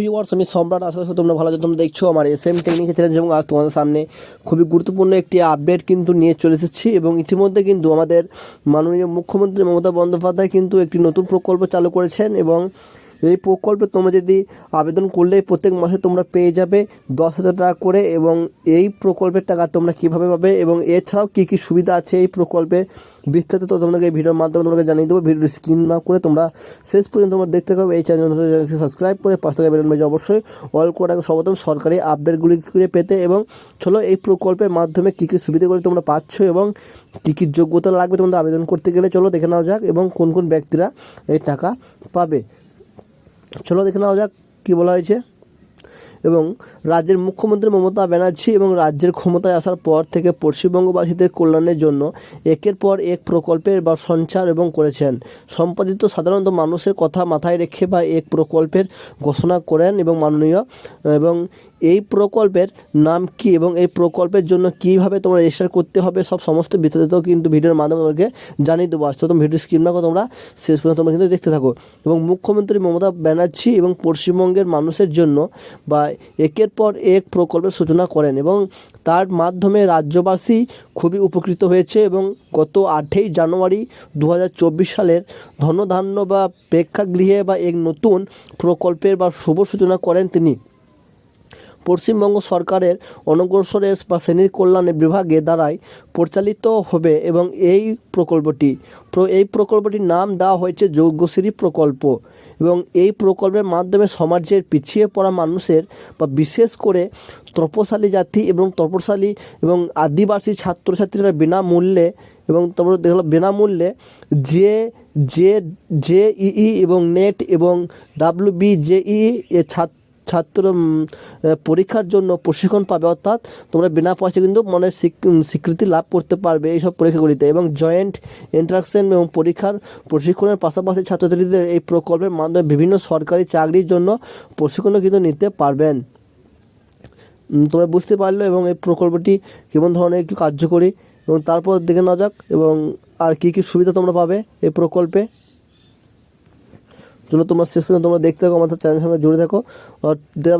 Viewers, আমি সম্রাট, আশা করি তোমরা ভালো আছো। তোমরা দেখছ আমার এস এম টেকনিক চ্যানেল এবং আজ তোমাদের সামনে খুবই গুরুত্বপূর্ণ একটি আপডেট কিন্তু নিয়ে চলে এসেছি, এবং ইতিমধ্যে কিন্তু আমাদের মাননীয় মুখ্যমন্ত্রী মমতা বন্দ্যোপাধ্যায় কিন্তু একটি নতুন প্রকল্প চালু করেছেন, এবং এই প্রকল্পে তোমরা যদি আবেদন করলে প্রত্যেক মাসে তোমরা পেয়ে যাবে দশ হাজার টাকা করে এবং এই প্রকল্পের টাকা তোমরা কীভাবে পাবে এবং এছাড়াও কী কী সুবিধা আছে এই প্রকল্পে বিস্তারিত তো তোমাদেরকে এই ভিডিওর মাধ্যমে তোমাকে জানিয়ে দেবো। ভিডিও স্ক্রিন না করে তোমরা শেষ পর্যন্ত তোমরা দেখতে পাবে এই চ্যানেল চ্যানেলটি সাবস্ক্রাইব করে টাকা বেরোন মেজে অবশ্যই অল করে সর্বপ্রথম সরকারি আপডেটগুলি করে পেতে এবং চলো এই প্রকল্পের মাধ্যমে কী কী সুবিধাগুলি তোমরা পাচ্ছ এবং কী কী যোগ্যতা লাগবে তোমাদের আবেদন করতে গেলে চলো দেখে নেওয়া যাক এবং কোন কোন ব্যক্তিরা এই টাকা পাবে। চলো দেখে নেওয়া যাক কী বলা হয়েছে। এবং রাজ্যের মুখ্যমন্ত্রী মমতা ব্যানার্জি এবং রাজ্যের ক্ষমতায় আসার পর থেকে পশ্চিমবঙ্গবাসীদের কল্যাণের জন্য একের পর এক প্রকল্পের বা সঞ্চার এবং করেছেন। সম্পাদিত সাধারণত মানুষের কথা মাথায় রেখে বা এক প্রকল্পের ঘোষণা করেন এবং মাননীয়, এবং এই প্রকল্পের নাম কি এবং এই প্রকল্পের জন্য কীভাবে তোমরা রেজিস্টার করতে হবে সব সমস্ত বিস্তারিত কিন্তু ভিডিওর মাধ্যমে তোমাকে জানিয়ে দেবো। আসতে তোমরা ভিডিও স্ক্রিন রাখো তোমরা শেষ পর্যন্ত তোমরা কিন্তু দেখতে থাকো। এবং মুখ্যমন্ত্রী মমতা ব্যানার্জি এবং পশ্চিমবঙ্গের মানুষের জন্য বা একের পর এক প্রকল্পের সূচনা করেন এবং তার মাধ্যমে রাজ্যবাসী খুবই উপকৃত হয়েছে এবং গত আটই জানুয়ারি দু হাজার চব্বিশ সালের ধনধান্য বা প্রেক্ষাগৃহে বা এক নতুন প্রকল্পের বা শুভ সূচনা করেন তিনি। পশ্চিমবঙ্গ সরকারের অনগ্রসরের বা শ্রেণির কল্যাণের বিভাগে দ্বারাই পরিচালিত হবে এবং এই প্রকল্পটি। এই প্রকল্পটির নাম দেওয়া হয়েছে যজ্ঞশ্রী প্রকল্প। এবং এই প্রকল্পের মাধ্যমে সমাজের পিছিয়ে পড়া মানুষের বা বিশেষ করে তপশালী জাতি এবং তপশালী এবং আদিবাসী ছাত্রছাত্রীরা বিনামূল্যে এবং তারপর দেখলাম বিনামূল্যে যে যে যে ই এবং নেট এবং ডাব্লিউ বি জেই এ ছাত্র ছাত্র পরীক্ষার জন্য প্রশিক্ষণ পাবে, অর্থাৎ তোমরা বিনা পয়সা কিন্তু মনে স্বীকৃতি লাভ করতে পারবে এইসব পরীক্ষাগুলিতে এবং জয়েন্ট ইন্টারাকশন এবং পরীক্ষার প্রশিক্ষণের পাশাপাশি ছাত্রছাত্রীদের এই প্রকল্পের মাধ্যমে বিভিন্ন সরকারি চাকরির জন্য প্রশিক্ষণও কিন্তু নিতে পারবেন। তোমরা বুঝতে পারল এবং এই প্রকল্পটি কেমন ধরনের একটু কার্যকরী এবং তারপর দেখে নেওয়া যাক এবং আর কী কী সুবিধা তোমরা পাবে এই প্রকল্পে। চলো তোমরা শেষ পর্যন্ত তোমরা দেখতে থাকো, আমাদের চ্যানেলের সঙ্গে জুড়ে থাকো।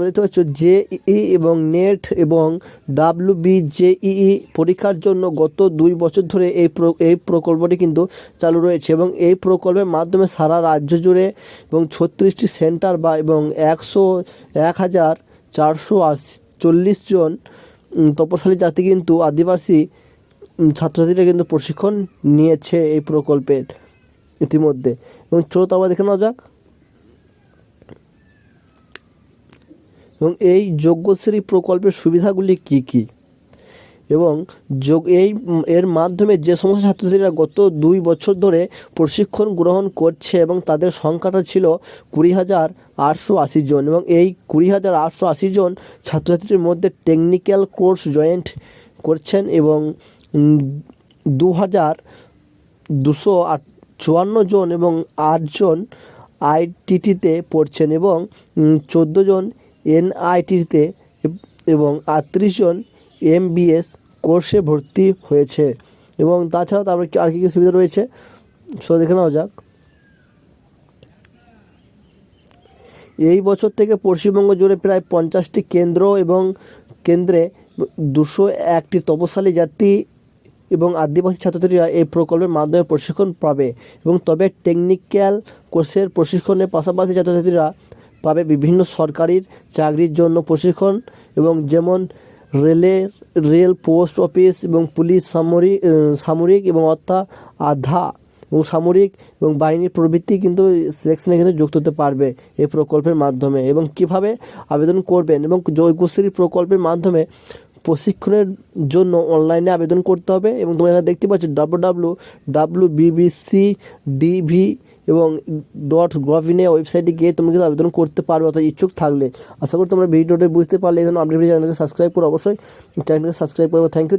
দেখতে পাচ্ছ জে ই এবং নেট এবং ডাব্লিউ বি জেইই পরীক্ষার জন্য গত দুই বছর ধরে এই এই প্রকল্পটি কিন্তু চালু রয়েছে এবং এই প্রকল্পের মাধ্যমে সারা রাজ্য জুড়ে এবং ছত্রিশটি সেন্টার বা এবং একশো, এক হাজার চারশো চল্লিশ জন তপশালী জাতি কিন্তু আদিবাসী ছাত্রছাত্রীরা কিন্তু প্রশিক্ষণ নিয়েছে এই প্রকল্পের ইতিমধ্যে। এবং চলো তো আবার দেখে নেওয়া যাক। এবং এই যোগ্যশ্রী প্রকল্পের সুবিধাগুলি কি কি? এবং যোগ, এই এর মাধ্যমে যে সমস্ত ছাত্রছাত্রীরা গত দুই বছর ধরে প্রশিক্ষণ গ্রহণ করছে এবং তাদের সংখ্যাটা ছিল কুড়ি হাজার আটশো আশি জন এবং এই কুড়ি হাজার আটশো আশি জন ছাত্রছাত্রীর মধ্যে টেকনিক্যাল কোর্স জয়েন্ট করছেন এবং দু হাজার দুশো আট, চুয়ান্ন জন এবং আটজন আইটিটিতে পড়ছেন এবং চোদ্দ জন এনআইটিতে এবং আটত্রিশ জন এমবিএস কোর্সে ভর্তি হয়েছে। এবং তাছাড়া তারপরে আর কী কী সুবিধা রয়েছে? সো দেখে নেওয়া যাক। এই বছর থেকে পশ্চিমবঙ্গ জুড়ে প্রায় পঞ্চাশটি কেন্দ্র এবং কেন্দ্রে দুশো একটি তপশালী জাতি এবং আদিবাসী ছাত্রছাত্রীরা এই প্রকল্পের মাধ্যমে প্রশিক্ষণ পাবে। এবং তবে টেকনিক্যাল কোর্সের প্রশিক্ষণের পাশাপাশি ছাত্রছাত্রীরা পাবে বিভিন্ন সরকারির চাকরির জন্য প্রশিক্ষণ এবং যেমন রেলে, রেল পোস্ট অফিস এবং পুলিশ সামরিক সামরিক এবং অর্থা আধা এবং সামরিক এবং বাহিনীর প্রবৃত্তি কিন্তু সেকশনে কিন্তু যুক্ত হতে পারবে এই প্রকল্পের মাধ্যমে এবং কীভাবে আবেদন করবেন এবং যৌগশ্রী প্রকল্পের মাধ্যমে প্রশিক্ষণের জন্য অনলাইনে আবেদন করতে হবে এবং তোমরা দেখতে পাচ্ছ W W W BBC DV এবং ডট গভ ইন ওয়েবসাইটে গিয়ে তুমি কিন্তু আবেদন করতে পারবে অর্থাৎ ইচ্ছুক থাকলে। আশা করি তোমরা ভিডিওটা বুঝতে পারলে, এই জন্য আপডেট চ্যানেলকে সাবস্ক্রাইব করে অবশ্যই চ্যানেলকে সাবস্ক্রাইব করব। Thank you